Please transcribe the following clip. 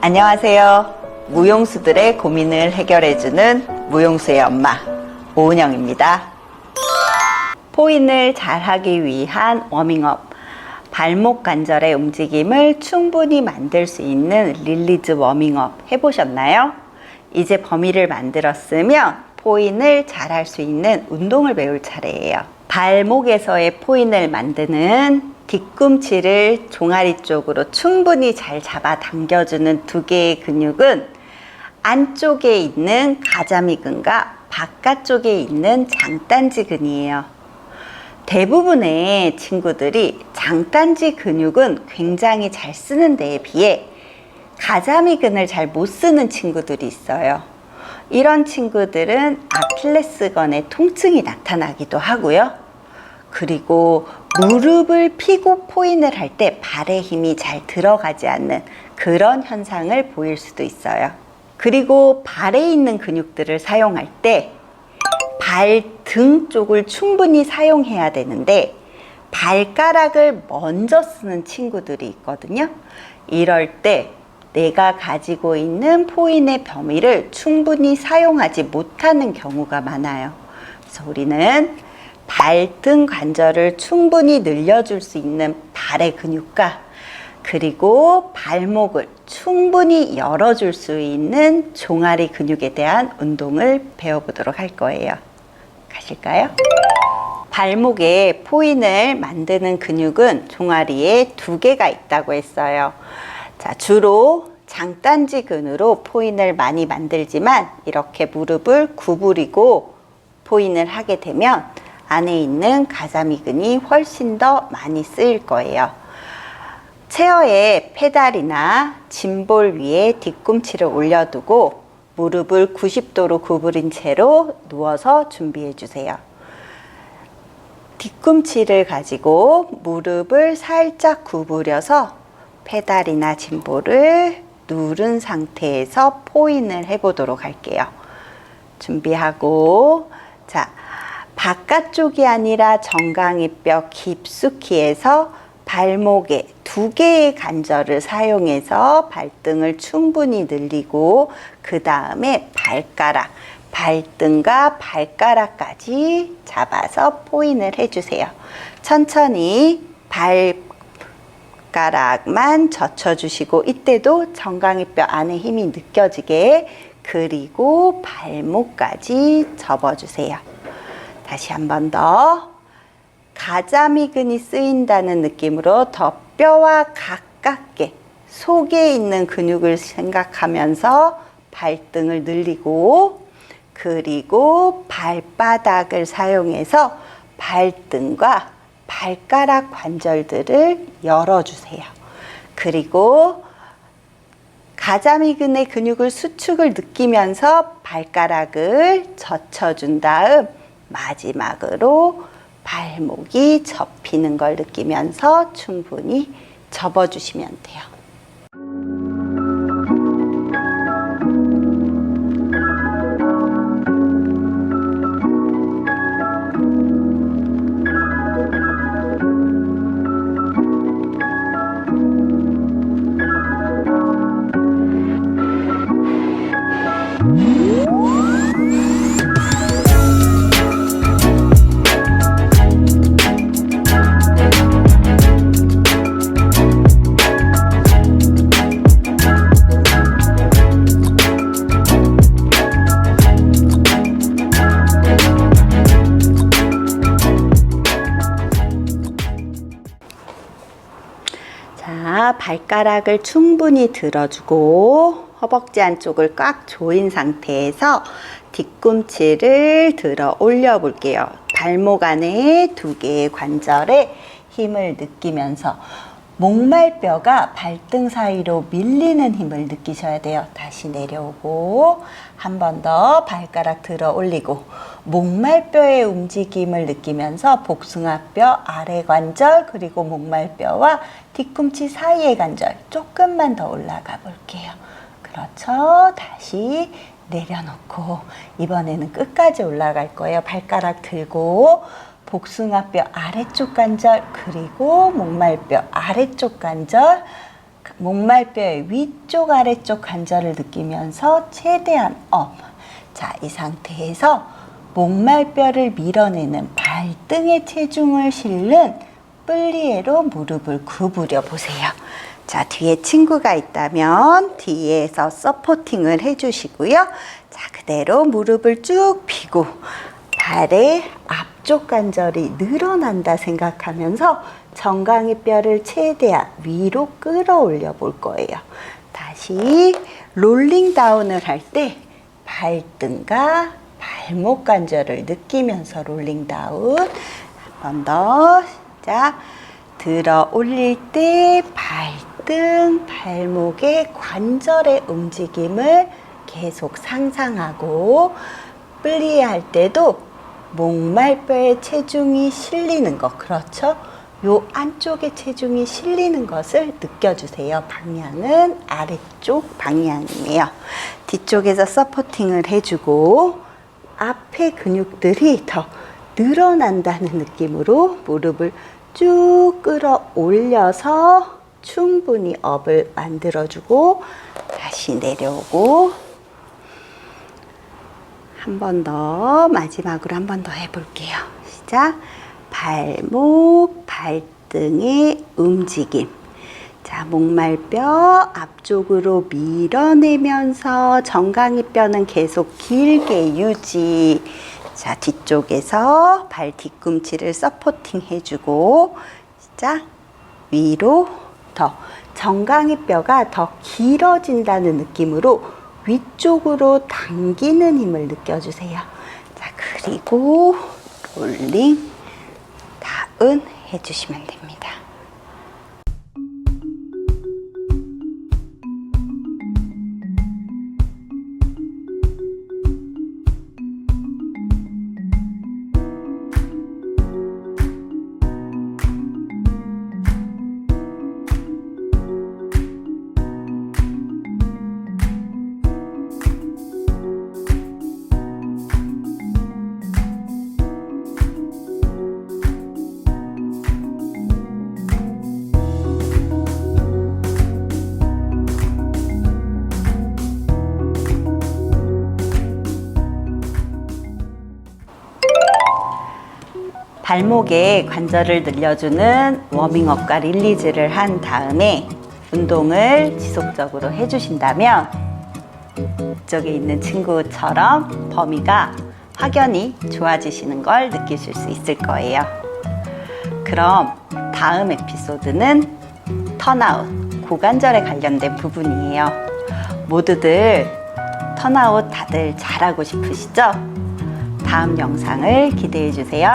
안녕하세요. 무용수들의 고민을 해결해주는 무용수의 엄마, 오은영입니다. 포인을 잘하기 위한 워밍업, 발목 관절의 움직임을 충분히 만들 수 있는 릴리즈 워밍업 해보셨나요? 이제 범위를 만들었으면 포인을 잘할 수 있는 운동을 배울 차례예요. 발목에서의 포인을 만드는 뒤꿈치를 종아리 쪽으로 충분히 잘 잡아 당겨주는 두 개의 근육은 안쪽에 있는 가자미근과 바깥쪽에 있는 장단지근이에요. 대부분의 친구들이 장단지 근육은 굉장히 잘 쓰는 데에 비해 가자미근을 잘 못 쓰는 친구들이 있어요. 이런 친구들은 아킬레스건의 통증이 나타나기도 하고요. 그리고 무릎을 피고 포인을 할 때 발의 힘이 잘 들어가지 않는 그런 현상을 보일 수도 있어요. 그리고 발에 있는 근육들을 사용할 때 발 등 쪽을 충분히 사용해야 되는데 발가락을 먼저 쓰는 친구들이 있거든요. 이럴 때 내가 가지고 있는 포인의 범위를 충분히 사용하지 못하는 경우가 많아요. 그래서 우리는 발등 관절을 충분히 늘려줄 수 있는 발의 근육과 그리고 발목을 충분히 열어줄 수 있는 종아리 근육에 대한 운동을 배워보도록 할 거예요. 가실까요? 발목에 포인을 만드는 근육은 종아리에 두 개가 있다고 했어요. 자, 주로 장단지근으로 포인을 많이 만들지만 이렇게 무릎을 구부리고 포인을 하게 되면 안에 있는 가자미근이 훨씬 더 많이 쓰일 거예요. 체어에 페달이나 짐볼 위에 뒤꿈치를 올려두고 무릎을 90도로 구부린 채로 누워서 준비해 주세요. 뒤꿈치를 가지고 무릎을 살짝 구부려서 페달이나 짐볼을 누른 상태에서 포인을 해보도록 할게요. 준비하고, 자, 바깥쪽이 아니라 정강이뼈 깊숙이 해서 발목에 두 개의 관절을 사용해서 발등을 충분히 늘리고 그 다음에 발가락, 발등과 발가락까지 잡아서 포인을 해주세요. 천천히 발가락만 젖혀주시고 이때도 정강이뼈 안에 힘이 느껴지게 그리고 발목까지 접어주세요. 다시 한 번 더. 가자미근이 쓰인다는 느낌으로 더 뼈와 가깝게 속에 있는 근육을 생각하면서 발등을 늘리고 그리고 발바닥을 사용해서 발등과 발가락 관절들을 열어주세요. 그리고 가자미근의 근육을 수축을 느끼면서 발가락을 젖혀준 다음 마지막으로 발목이 접히는 걸 느끼면서 충분히 접어주시면 돼요. 발가락을 충분히 들어주고 허벅지 안쪽을 꽉 조인 상태에서 뒤꿈치를 들어 올려 볼게요. 발목 안에 두 개의 관절에 힘을 느끼면서 목말뼈가 발등 사이로 밀리는 힘을 느끼셔야 돼요. 다시 내려오고 한 번 더 발가락 들어 올리고 목말뼈의 움직임을 느끼면서 복숭아뼈 아래 관절 그리고 목말뼈와 뒤꿈치 사이의 관절 조금만 더 올라가 볼게요. 그렇죠. 다시 내려놓고 이번에는 끝까지 올라갈 거예요. 발가락 들고 복숭아뼈 아래쪽 관절 그리고 목말뼈 아래쪽 관절 목말뼈의 위쪽 아래쪽 관절을 느끼면서 최대한 업. 자, 이 상태에서 목말뼈를 밀어내는 발등에 체중을 실는 플리에로 무릎을 구부려 보세요. 자, 뒤에 친구가 있다면 뒤에서 서포팅을 해주시고요. 자, 그대로 무릎을 쭉 펴고 발의 앞 쪽 관절이 늘어난다 생각하면서 정강이 뼈를 최대한 위로 끌어올려 볼 거예요. 다시 롤링 다운을 할 때 발등과 발목 관절을 느끼면서 롤링 다운 한 번 더 시작 들어 올릴 때 발등 발목의 관절의 움직임을 계속 상상하고 플리에 할 때도 목말뼈에 체중이 실리는 것 그렇죠? 요 안쪽에 체중이 실리는 것을 느껴주세요. 방향은 아래쪽 방향이에요. 뒤쪽에서 서포팅을 해주고 앞에 근육들이 더 늘어난다는 느낌으로 무릎을 쭉 끌어 올려서 충분히 업을 만들어주고 다시 내려오고 한 번 더 마지막으로 한 번 더 해볼게요. 시작. 발목, 발등의 움직임. 자, 목말뼈 앞쪽으로 밀어내면서 정강이 뼈는 계속 길게 유지. 자, 뒤쪽에서 발 뒤꿈치를 서포팅 해주고, 시작. 위로 더 정강이 뼈가 더 길어진다는 느낌으로 위쪽으로 당기는 힘을 느껴주세요. 자, 그리고 롤링 다운 해주시면 됩니다. 발목에 관절을 늘려주는 워밍업과 릴리즈를 한 다음에 운동을 지속적으로 해주신다면 이쪽에 있는 친구처럼 범위가 확연히 좋아지시는 걸 느끼실 수 있을 거예요. 그럼 다음 에피소드는 턴아웃, 고관절에 관련된 부분이에요. 모두들 턴아웃 다들 잘하고 싶으시죠? 다음 영상을 기대해 주세요.